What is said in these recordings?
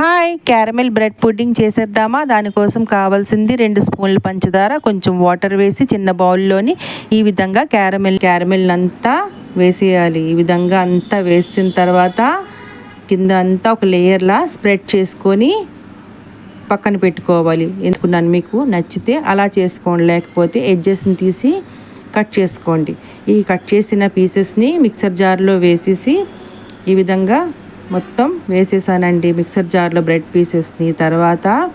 Hi caramel bread pudding చేసేద్దామా? దానికోసం కావాల్సింది రెండు స్పూన్లు పంచదార కొంచెం వాటర్ వేసి చిన్న బౌల్లోని ఈ విధంగా క్యారమెల్ క్యారమెల్ అంతా వేసేయాలి. ఈ విధంగా అంతా వేసిన తర్వాత కింద అంతా ఒక లేయర్లా స్ప్రెడ్ చేసుకొని పక్కన పెట్టుకోవాలి. ఎందుకున్నాను మీకు? నచ్చితే అలా చేసుకోండి. లేకపోతే ఎడ్జెస్ని తీసి కట్ చేసుకోండి. ఈ కట్ చేసిన పీసెస్ని మిక్సర్ జార్లో వేసేసి ఈ విధంగా మొత్తం వేసేసానండి మిక్సర్ జార్లో బ్రెడ్ పీసెస్ని. తర్వాత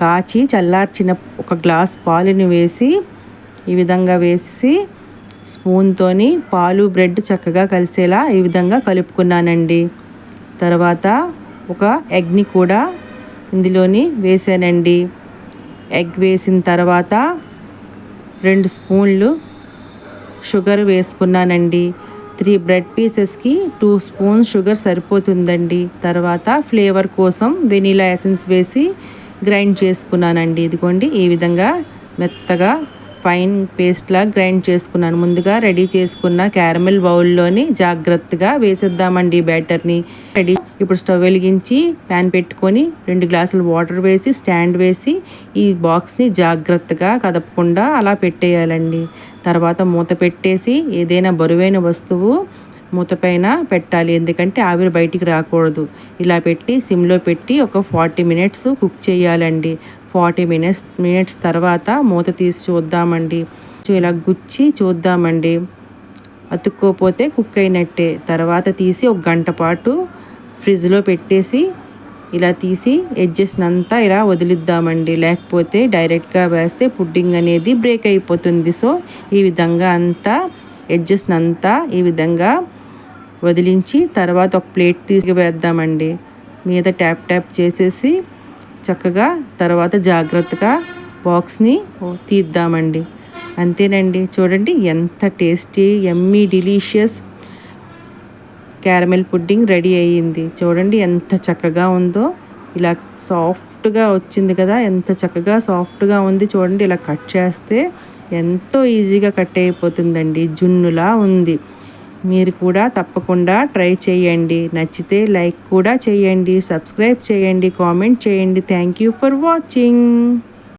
కాచి చల్లార్చిన ఒక గ్లాస్ పాలుని వేసి ఈ విధంగా వేసి స్పూన్తోని పాలు బ్రెడ్ చక్కగా కలిసేలా ఈ విధంగా కలుపుకున్నానండి. తర్వాత ఒక ఎగ్ని కూడా ఇందులోని వేసానండి. ఎగ్ వేసిన తర్వాత రెండు స్పూన్లు షుగర్ వేసుకున్నానండి. త్రీ బ్రెడ్ పీసెస్కి టూ స్పూన్స్ షుగర్ సరిపోతుందండి. తర్వాత ఫ్లేవర్ కోసం వెనీలా ఎసెన్స్ వేసి గ్రైండ్ చేసుకున్నానండి. ఇదిగోండి ఈ విధంగా మెత్తగా ఫైన్ పేస్ట్లా గ్రైండ్ చేసుకున్నాను. ముందుగా రెడీ చేసుకున్న క్యారమెల్ బౌల్లోని జాగ్రత్తగా వేసేద్దామండి బ్యాటర్ని. రెడీ ఇప్పుడు స్టవ్ వెలిగించి ప్యాన్ పెట్టుకొని రెండు గ్లాసులు వాటర్ వేసి స్టాండ్ వేసి ఈ బాక్స్ని జాగ్రత్తగా కదపకుండా అలా పెట్టేయాలండి. తర్వాత మూత పెట్టేసి ఏదైనా బరువైన వస్తువు మూత పైన పెట్టాలి. ఎందుకంటే ఆవిరి బయటికి రాకూడదు. ఇలా పెట్టి సిమ్లో పెట్టి ఒక ఫార్టీ మినిట్స్ కుక్ చేయాలండి. ఫార్టీ మినిట్స్ మినిట్స్ తర్వాత మూత తీసి చూద్దామండి. ఇలా గుచ్చి చూద్దామండి. అతుక్కోపోతే కుక్ అయినట్టే. తర్వాత తీసి ఒక గంట పాటు ఫ్రిడ్జ్లో పెట్టేసి ఇలా తీసి ఎడ్జెస్ అంతా ఇలా వదిలిద్దామండి. లేకపోతే డైరెక్ట్గా వేస్తే పుడ్డింగ్ అనేది బ్రేక్ అయిపోతుంది. సో ఈ విధంగా అంతా ఎడ్జెస్ అంతా ఈ విధంగా వదిలించి తర్వాత ఒక ప్లేట్ తీసి వేద్దామండి. మీద ట్యాప్ ట్యాప్ చేసేసి చక్కగా తర్వాత జాగ్రత్తగా బాక్స్ని తీద్దామండి. అంతేనండి. చూడండి ఎంత tasty yummy delicious caramel pudding ready అయ్యింది. చూడండి ఎంత చక్కగా ఉందో. ఇలా సాఫ్ట్గా వచ్చింది కదా ఎంత చక్కగా సాఫ్ట్గా ఉంది చూడండి ఇలా కట్ చేస్తే ఎంతో ఈజీగా కట్ అయిపోతుందండి జున్నులా ఉంది. మీరు కూడా తప్పకుండా ట్రై చేయండి. నచ్చితే లైక్ కూడా చేయండి సబ్స్క్రైబ్ చేయండి కామెంట్ చేయండి. Thank you for watching.